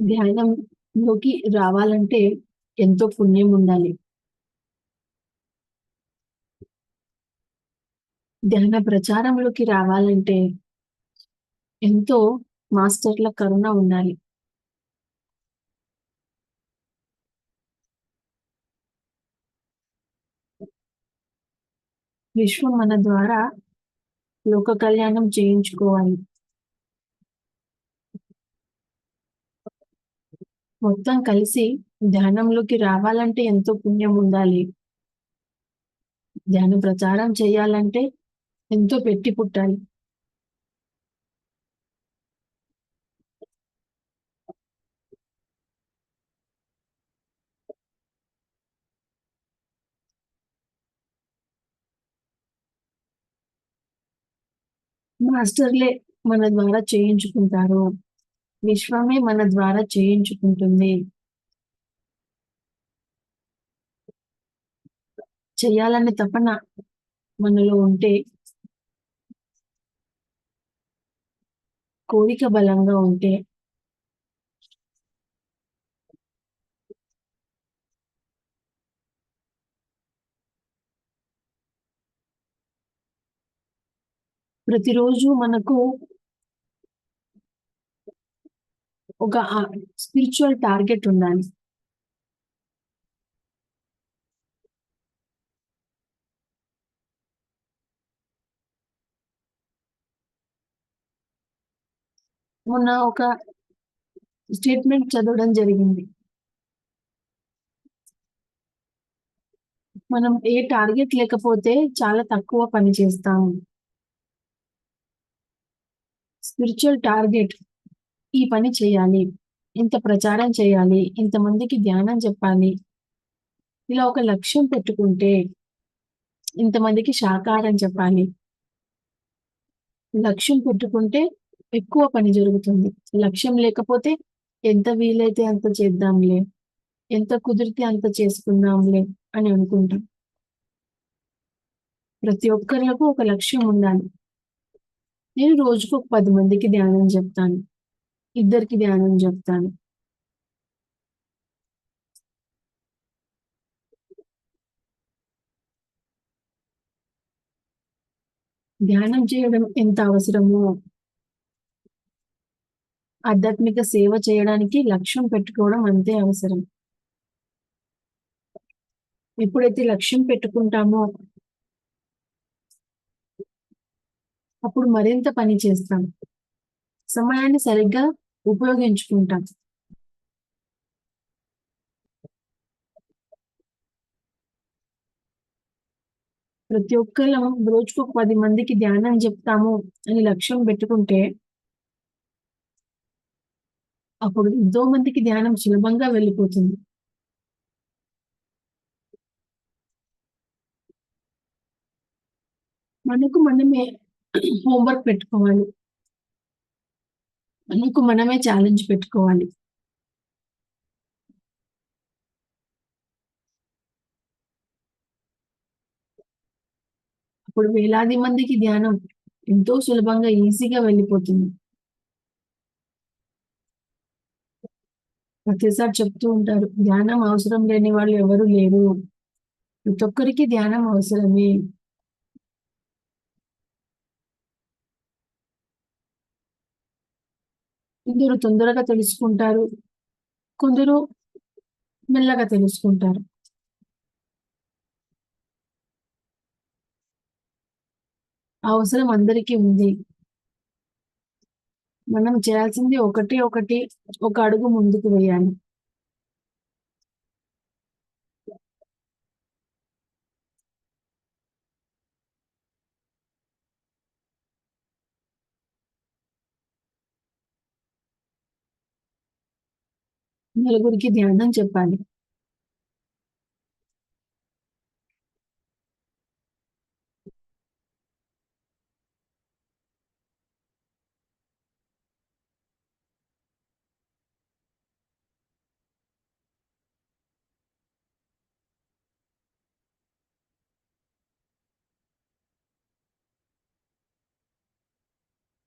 ధ్యానంలోకి రావాలంటే ఎంతో పుణ్యం ఉండాలి. ధ్యాన ప్రచారంలోకి రావాలంటే ఎంతో మాస్టర్ల కరుణ ఉండాలి. విశ్వం మన ద్వారా లోక కళ్యాణం చేయించుకోవాలి. మొత్తం కలిసి ధ్యానంలోకి రావాలంటే ఎంతో పుణ్యం ఉండాలి. ధ్యాన ప్రచారం చేయాలంటే ఎంతో పెట్టి పుట్టాలి. మాస్టర్లే మన ద్వారా చేయించుకుంటారు. విశ్వమే మన ద్వారా చేయించుకుంటుంది. చేయాలనే తపన మనలో ఉంటే కోరిక బలంగా ఉంటే ప్రతిరోజు మనకు ఒక స్పిరిచువల్ టార్గెట్ ఉండాలి. మొన్న ఒక స్టేట్మెంట్ చదవడం జరిగింది. మనం ఏ టార్గెట్ లేకపోతే చాలా తక్కువ పని చేస్తాము. స్పిరిచువల్ టార్గెట్ ఈ పని చేయాలి ఇంత ప్రచారం చేయాలి ఇంతమందికి ధ్యానం చెప్పాలి. ఇలా ఒక లక్ష్యం పెట్టుకుంటే ఇంతమందికి శాకాహారం చెప్పాలి. లక్ష్యం పెట్టుకుంటే ఎక్కువ పని జరుగుతుంది. లక్ష్యం లేకపోతే ఎంత వీలైతే అంత చేద్దాంలే ఎంత కుదిరితే అంత చేసుకుందాంలే అని అనుకుంటాం. ప్రతి ఒక్కరికి ఒక లక్ష్యం ఉండాలి. నేను రోజుకు ఒక పది మందికి ధ్యానం చెప్తాను. ఇద్దరికి ధ్యానం చెప్తాను. ధ్యానం చేయడం ఎంత అవసరమో ఆధ్యాత్మిక సేవ చేయడానికి లక్ష్యం పెట్టుకోవడం అంతే అవసరం. ఎప్పుడైతే లక్ష్యం పెట్టుకుంటామో అప్పుడు మరింత పని చేస్తాం. సమయాన్ని సరిగ్గా ఉపయోగించుకుంటాం. ప్రతి ఒక్కరు రోజుకు పది మందికి ధ్యానం చెప్తాము అని లక్ష్యం పెట్టుకుంటే అప్పుడు ఎంతో మందికి ధ్యానం సులభంగా వెళ్ళిపోతుంది. మనకు మనమే హోంవర్క్ పెట్టుకోవాలి. మనకు మనమే ఛాలెంజ్ పెట్టుకోవాలి. అప్పుడు వేలాది మందికి ధ్యానం ఎంతో సులభంగా ఈజీగా వెళ్ళిపోతుంది. ప్రతిసారి చెప్తూ ఉంటారు ధ్యానం అవసరం లేని వాళ్ళు ఎవరు లేరు. ప్రతి ఒక్కరికి ధ్యానం అవసరమే. కొందరు తొందరగా తెలుసుకుంటారు కొందరు మెల్లగా తెలుసుకుంటారు. అవసరం అందరికీ ఉంది. మనం చేయాల్సింది ఒకటి ఒకటి ఒక అడుగు ముందుకు వేయాలి. నలుగురికి ధ్యానం చెప్పాలి.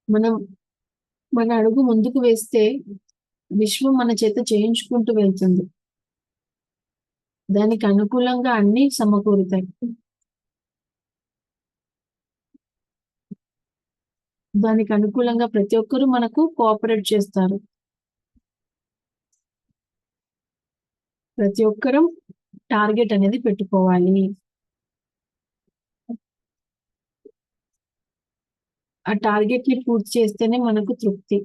మనం మన అడుగు ముందుకు వేస్తే విశ్వం మన చేత చేయించుకుంటూ వెళ్తుంది. దానికి అనుకూలంగా అన్ని సమకూరుతాయి. దానికి అనుకూలంగా ప్రతి ఒక్కరూ మనకు కోఆపరేట్ చేస్తారు. ప్రతి ఒక్కరం టార్గెట్ అనేది పెట్టుకోవాలి. ఆ టార్గెట్ని పూర్తి చేస్తేనే మనకు తృప్తి.